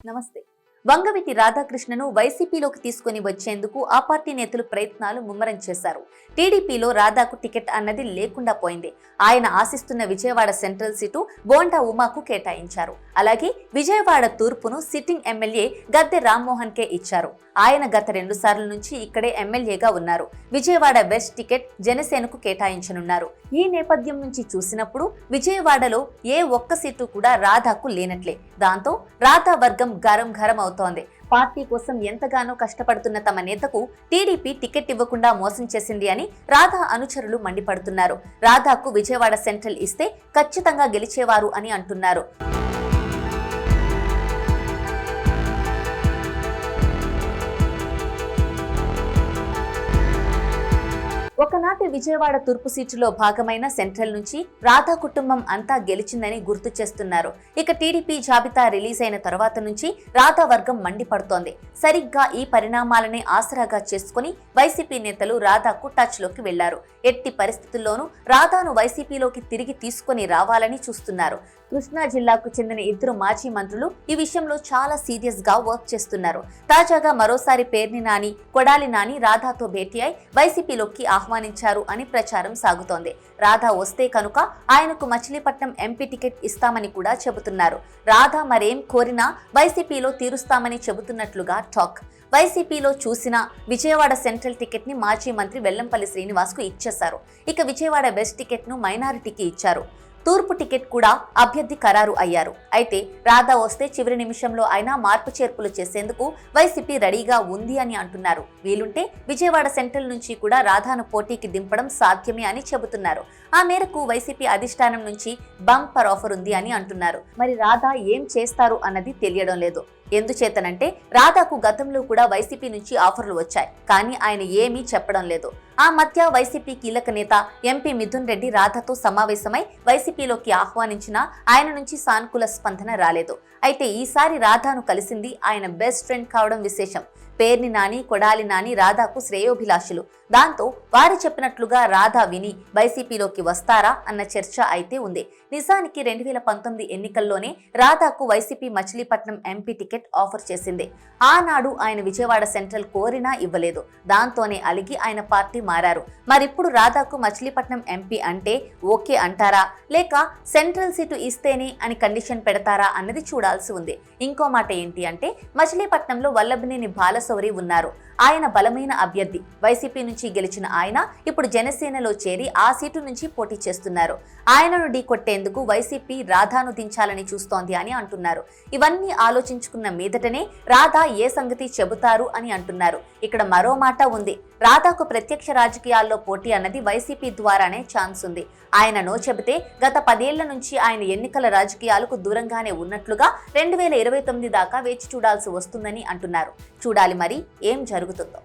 నమస్తే వంగవీటి రాధాకృష్ణను వైసీపీలోకి తీసుకుని వచ్చేందుకు ఆ పార్టీ నేతలు ప్రయత్నాలు ముమ్మరం చేశారు. టీడీపీలో రాధాకు టికెట్ అన్నది లేకుండా పోయింది. ఆయన ఆశిస్తున్న విజయవాడ సెంట్రల్ సీటు బోండా ఉమాకు కేటాయించారు. అలాగే విజయవాడ తూర్పును సిట్టింగ్ ఎమ్మెల్యే గద్దె రామ్మోహన్ కే ఇచ్చారు. ఆయన గత రెండు సార్ల నుంచి ఇక్కడే ఎమ్మెల్యేగా ఉన్నారు. విజయవాడ వెస్ట్ టికెట్ జనసేనకు కేటాయించనున్నారు. ఈ నేపథ్యం నుంచి చూసినప్పుడు విజయవాడలో ఏ ఒక్క సీటు కూడా రాధాకు లేనట్లే. దాంతో రాధా వర్గం గరం గరం అవుతోంది. పార్టీ కోసం ఎంతగానో కష్టపడుతున్న తమ నేతకు టీడీపీ టికెట్ ఇవ్వకుండా మోసం చేసింది అని రాధా అనుచరులు మండిపడుతున్నారు. రాధాకు విజయవాడ సెంట్రల్ ఇస్తే ఖచ్చితంగా గెలిచేవారు అని అంటున్నారు. ఒకనాటి విజయవాడ తూర్పు సీటులో భాగమైన సెంట్రల్ నుంచి రాధా కుటుంబం అంతా గెలిచిందని గుర్తు చేస్తున్నారు. ఇక టీడీపీ జాబితా రిలీజ్ అయిన తర్వాత నుంచి రాధా వర్గం మండిపడుతోంది. సరిగ్గా ఈ పరిణామాలనే ఆసరాగా చేసుకుని వైసీపీ నేతలు రాధాకు టచ్లోకి వెళ్ళారు. ఎట్టి పరిస్థితుల్లోనూ రాధాను వైసీపీలోకి తిరిగి తీసుకుని రావాలని చూస్తున్నారు. కృష్ణా జిల్లాకు చెందిన ఇద్దరు మాజీ మంత్రులు ఈ విషయంలో చాలా సీరియస్గా వర్క్ చేస్తున్నారు. తాజాగా మరోసారి పేర్ని నాని కొడాలి నాని రాధాతో భేటీ అయి వైసీపీలోకి ఆహ్వానించారు అని ప్రచారం సాగుతోంది. రాధా వస్తే కనుక ఆయనకు మచిలీపట్నం ఎంపీ టికెట్ ఇస్తామని కూడా చెబుతున్నారు. రాధా మరేం కోరినా వైసీపీలో తీరుస్తామని చెబుతున్నట్లుగా టాక్. వైసీపీలో చూసిన విజయవాడ సెంట్రల్ టికెట్ని మాజీ మంత్రి వెల్లంపల్లి శ్రీనివాస్కు ఇచ్చేశారు. ఇక విజయవాడ బెస్ట్ టికెట్ను మైనారిటీకి ఇచ్చారు. తూర్పు టికెట్ కూడా అభ్యర్థి ఖరారు అయ్యారు. అయితే రాధా వస్తే చివరి నిమిషంలో అయినా మార్పు చేర్పులు చేసేందుకు వైసీపీ రెడీగా ఉంది అని అంటున్నారు. వీలుంటే విజయవాడ సెంట్రల్ నుంచి కూడా రాధాను పోటీకి దింపడం సాధ్యమే అని చెబుతున్నారు. ఆ మేరకు వైసీపీ అధిష్టానం నుంచి బంపర్ ఆఫర్ ఉంది అని అంటున్నారు. మరి రాధా ఏం చేస్తారు అన్నది తెలియడం లేదు. ఎందుచేతనంటే రాధాకు గతంలో కూడా వైసీపీ నుంచి ఆఫర్లు వచ్చాయి. కానీ ఆయన ఏమీ చెప్పడం లేదు. ఆ మధ్య వైసీపీ కీలక నేత ఎంపీ మిథున్ రెడ్డి రాధాతో సమావేశమై వైసీపీలోకి ఆహ్వానించినా ఆయన నుంచి సానుకూల స్పందన రాలేదు. అయితే ఈసారి రాధాను కలిసింది ఆయన బెస్ట్ ఫ్రెండ్ కావడం విశేషం. పేర్ని నాని కొడాలి నాని రాధాకు శ్రేయోభిలాషులు. దాంతో వారు చెప్పినట్లుగా రాధా విని వైసీపీలోకి వస్తారా అన్న చర్చ అయితే ఉంది. నిజానికి రెండు వేల పంతొమ్మిది ఎన్నికల్లోనే రాధాకు YCP Machilipatnam MP ticket offer చేసింది. ఆనాడు ఆయన విజయవాడ సెంట్రల్ కోరినా ఇవ్వలేదు. దాంతోనే అలిగి ఆయన పార్టీ మారారు. మరిప్పుడు రాధాకు మచిలీపట్నం ఎంపీ అంటే ఓకే అంటారా? లేక సెంట్రల్ సీటు ఇస్తేనే అని కండిషన్ పెడతారా అన్నది చూడాల్సి ఉంది. ఇంకో మాట ఏంటి అంటే మచిలీపట్నంలో వల్లభనేని బాలశౌరి ఉన్నారు. ఆయన బలమైన అభ్యర్థి. వైసీపీ నుంచి గెలిచిన ఆయన ఇప్పుడు జనసేనలో చేరి ఆ సీటు నుంచి పోటీ చేస్తున్నారు. ఆయనను ఢీకొట్టేందుకు వైసీపీ రాధాను దించాలని చూస్తోంది అని అంటున్నారు. ఇవన్నీ ఆలోచించుకున్న మీదటనే రాధా ఏ సంగతి చెబుతారు అని అంటున్నారు. ఇక్కడ మరో మాట ఉంది. రాధాకు ప్రత్యక్ష రాజకీయాల్లో పోటీ అన్నది వైసీపీ ద్వారానే ఛాన్స్ ఉంది. ఆయన నో చెబితే గత పదేళ్ళ నుంచి ఆయన ఎన్నికల రాజకీయాలకు దూరంగానే ఉన్నట్లుగా రెండు వేల ఇరవై తొమ్మిది దాకా వేచి చూడాల్సి వస్తుందని అంటున్నారు. చూడాలి మరి ఏం జరుగుతుందో.